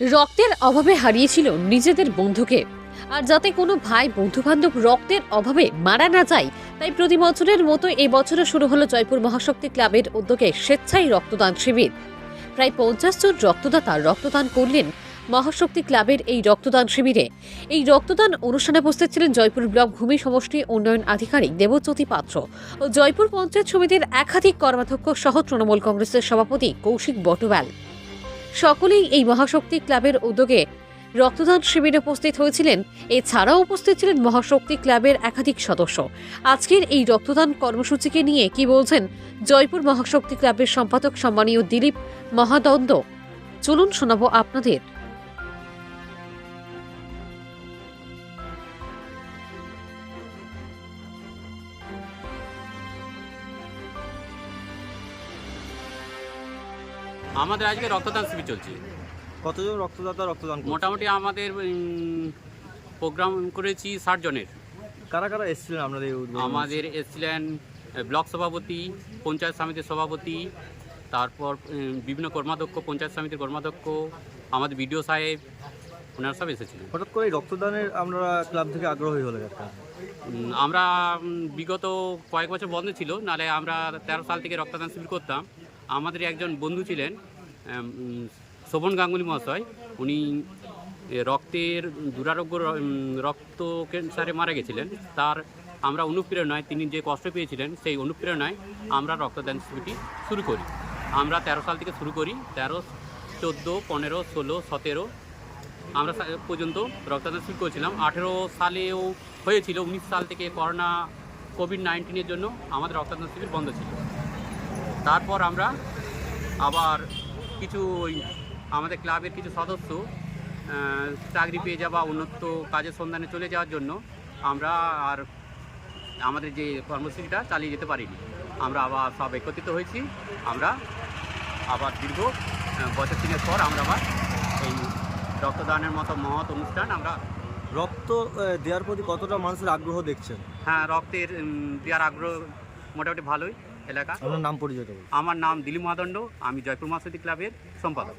রক্তের অভাবে হারিয়েছিল নিজেদের বন্ধুকে। আর যাতে কোনো ভাই বন্ধু বান্ধব রক্তের অভাবে মারা না যায়, তাই প্রতি বছরের মতো এই বছরও শুরু হলো জয়পুর মহাশক্তি ক্লাবের উদ্যোগে স্বেচ্ছায় রক্তদান শিবির। প্রায় পঞ্চাশ জন রক্তদাতা রক্তদান করলেন মহাশক্তি ক্লাবের এই রক্তদান শিবিরে। এই রক্তদান অনুষ্ঠানে উপস্থিত ছিলেন জয়পুর ব্লক ভূমি সমষ্টি উন্নয়ন আধিকারিক দেবজ্যোতি পাত্র ও জয়পুর পঞ্চায়েত সমিতির একাধিক কর্মাধ্যক্ষ সহ তৃণমূল কংগ্রেসের সভাপতি কৌশিক বটওয়াল সকলেই এই মহাশক্তি ক্লাবের উদ্যোগে রক্তদান শিবিরে উপস্থিত হয়েছিলেন। এছাড়াও উপস্থিত ছিলেন মহাশক্তি ক্লাবের একাধিক সদস্য। আজকের এই রক্তদান কর্মসূচিকে নিয়ে কি বলছেন জয়পুর মহাশক্তি ক্লাবের সম্পাদক সম্মানীয় দিলীপ মহাদন্দ? চলুন শোনাবো আপনাদের। আমাদের আজকে রক্তদান শিবির চলছে। কতজন রক্তদাতা রক্তদান করছে? মোটামুটি আমাদের প্রোগ্রাম করেছি ষাট জনের। কারা কারা এসেছিলেন আপনাদের এই? আমাদের এসছিলেন ব্লক সভাপতি পঞ্চায়েত সমিতির সভাপতি তারপর উম, বিভিন্ন কর্মাধ্যক্ষ পঞ্চায়েত সমিতির কর্মাধ্যক্ষ আমাদের বিডিও সাহেব ওনারা সব এসেছিলেন। হঠাৎ করে এই রক্তদানের আমরা ক্লাব থেকে আগ্রহী হলেন একটা। উম, আমরা উম, বিগত কয়েক বছর বন্ধ ছিল নাহলে আমরা তেরো সাল থেকে রক্তদান শিবির করতাম। আমাদের একজন বন্ধু ছিলেন শোভন গাঙ্গুলি মহাশয়, উনি রক্তের দুরারোগ্য রক্ত ক্যান্সারে মারা গেছিলেন। তার আমরা অনুপ্রেরণায়, তিনি যে কষ্ট পেয়েছিলেন, সেই অনুপ্রেরণায় আমরা রক্তদান শিবিরটি শুরু করি। আমরা তেরো সাল থেকে শুরু করি, তেরো, চোদ্দ, পনেরো, ষোলো, সতেরো, আমরা পর্যন্ত রক্তদান শুরু করেছিলাম। আঠেরো সালেও হয়েছিল, উনিশ সাল থেকে করোনা, কোভিড নাইন্টিনের জন্য আমাদের রক্তদান শিবির বন্ধ ছিল। তারপর আমরা আবার কিছু ওই আমাদের ক্লাবের কিছু সদস্য চাকরি পেয়ে যাওয়া উন্নত কাজের সন্ধানে চলে যাওয়ার জন্য আমরা আর আমাদের যে কর্মসূচিটা চালিয়ে যেতে পারিনি। আমরা আবার সব একত্রিত হয়েছি। আমরা আবার দীর্ঘ বছর দিনের পর আমরা আবার এই রক্তদানের মতো মহৎ অনুষ্ঠান আমরা রক্ত দেওয়ার প্রতি কতটা মানুষের আগ্রহ দেখছেন? হ্যাঁ রক্তের দেওয়ার আগ্রহ মোটামুটি ভালোই। এলাকা। আপনার নাম আমার নাম দিলীপ মহাদণ্ড আমি জয়পুর মাসুদি ক্লাবের সম্পাদক।